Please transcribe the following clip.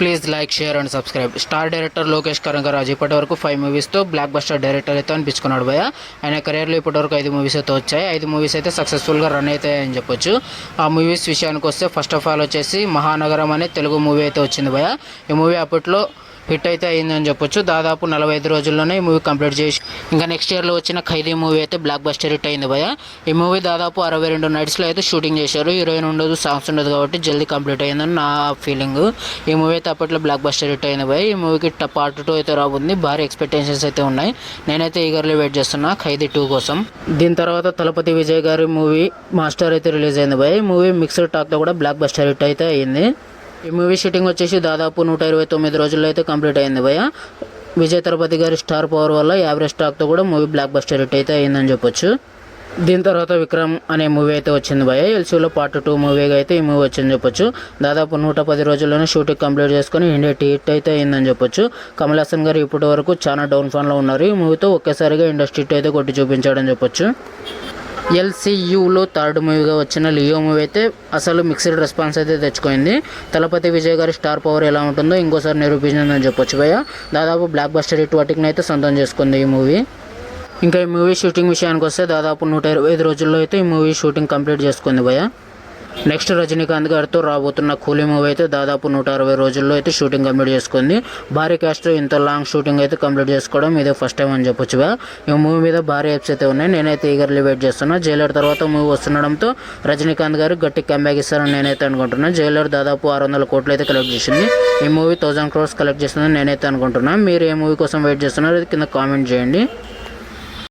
Please like share and subscribe. Star director Lokesh Kanagaraj ఇప్పటి వరకు five మూవీస్తో blockbuster director అయితే అనిపించుకున్నాడు భయ ఆయన కెరీర్లో ఇప్పటి వరకు ఐదు మూవీస్ అయితే వచ్చాయి. ఐదు మూవీస్ అయితే సక్సెస్ఫుల్గా రన్ అవుతాయని చెప్పొచ్చు. ఆ మూవీస్ విషయానికి వస్తే ఫస్ట్ ఆఫ్ ఆల్ వచ్చేసి మహానగరం అనే తెలుగు మూవీ అయితే వచ్చింది భయ ఈ మూవీ అప్పట్లో హిట్ అయితే అయిందని చెప్పొచ్చు. దాదాపు నలభై ఐదు రోజుల్లోనే ఈ మూవీ కంప్లీట్ చేసి ఇంకా నెక్స్ట్ ఇయర్లో వచ్చిన ఖైదీ మూవీ అయితే బ్లాక్ బస్టర్ హిట్ అయింది భయ ఈ మూవీ దాదాపు అరవై రెండు నైట్స్లో అయితే షూటింగ్ చేశారు. హీరోయిన్ ఉండదు సాంగ్స్ ఉండదు కాబట్టి జల్దీ కంప్లీట్ అయిందని నా ఫీలింగ్ ఈ మూవీ అయితే అప్పట్లో బ్లాక్ బస్టర్ హిట్ అయింది భయ ఈ మూవీకి పార్ట్ టూ అయితే రాబోతుంది. భారీ ఎక్స్పెక్టేషన్స్ అయితే ఉన్నాయి. నేనైతే ఈగర్లీ వెయిట్ చేస్తున్నా ఖైదీ టూ కోసం. దీని తర్వాత తలపతి విజయ్ గారి మూవీ మాస్టర్ అయితే రిలీజ్ అయింది భయ మూవీ మిక్స్డ్ టాక్తో కూడా బ్లాక్ బస్టర్ హిట్ అయితే అయింది. ఈ మూవీ షూటింగ్ వచ్చేసి దాదాపు నూట ఇరవై తొమ్మిది రోజుల్లో అయితే కంప్లీట్ అయింది భయ విజయ్ తరపతి గారి స్టార్ పవర్ వల్ల యావరేజ్ స్టాక్తో కూడా మూవీ బ్లాక్ బస్టర్ హిట్ అయితే అయిందని చెప్పొచ్చు. దీని తర్వాత విక్రమ్ అనే మూవీ అయితే వచ్చింది భయ ఎల్సీలో పార్ట్ టూ మూవీగా అయితే ఈ మూవీ వచ్చింది చెప్పొచ్చు. దాదాపు నూట పది రోజుల్లోనే షూటింగ్ కంప్లీట్ చేసుకొని ఇండియా హిట్ అయితే అయిందని చెప్పొచ్చు. కమల్ హాసన్ గారు ఇప్పటి వరకు చాలా డౌన్ ఫాన్లో ఉన్నారు. ఈ మూవీతో ఒకేసారిగా ఇండస్ట్రీ హిట్ అయితే కొట్టి చూపించాడని చెప్పొచ్చు. ఎల్సీయూలో థర్డ్ మూవీగా వచ్చిన లియో మూవీ అయితే అసలు మిక్స్డ్ రెస్పాన్స్ అయితే తెచ్చుకుంది తలపతి విజయ్ గారి స్టార్ పవర్ ఎలా ఉంటుందో ఇంకోసారి నిరూపించిందని చెప్పొచ్చు భయ్య. దాదాపు బ్లాక్ బస్టర్ ఇటు వాటికి అయితే సొంతం చేసుకుంది ఈ మూవీ. ఇంకా ఈ మూవీ షూటింగ్ విషయానికి వస్తే దాదాపు నూట ఇరవై ఐదు రోజుల్లో అయితే ఈ మూవీ షూటింగ్ కంప్లీట్ చేసుకుంది భయ్య. నెక్స్ట్ రజనీకాంత్ గారితో రాబోతున్న కూలీ మూవీ అయితే దాదాపు నూట అరవై రోజుల్లో అయితే షూటింగ్ కంప్లీట్ చేసుకుంది. భారీ క్యాస్ట్ ఇంత లాంగ్ షూటింగ్ అయితే కంప్లీట్ చేసుకోవడం ఇదే ఫస్ట్ టైం అని చెప్పొచ్చుగా ఈ మూవీ మీద భారీ ఎప్స్ అయితే ఉన్నాయి. నేనైతే ఈగర్లీ వెయిట్ చేస్తున్నా. జైలర్ తర్వాత మూవీ వస్తుండడంతో రజనీకాంత్ గారు గట్టి కంబ్యాక్ ఇస్తారని నేనైతే అనుకుంటున్నాను జైలర్ దాదాపు ఆరు వందల కోట్లు అయితే కలెక్ట్ చేసింది. ఈ మూవీ థౌసండ్ క్రోర్స్ కలెక్ట్ చేస్తుందని నేనైతే అనుకుంటున్నాను మీరు ఏ మూవీ కోసం వెయిట్ చేస్తున్నారో కింద కామెంట్ చేయండి.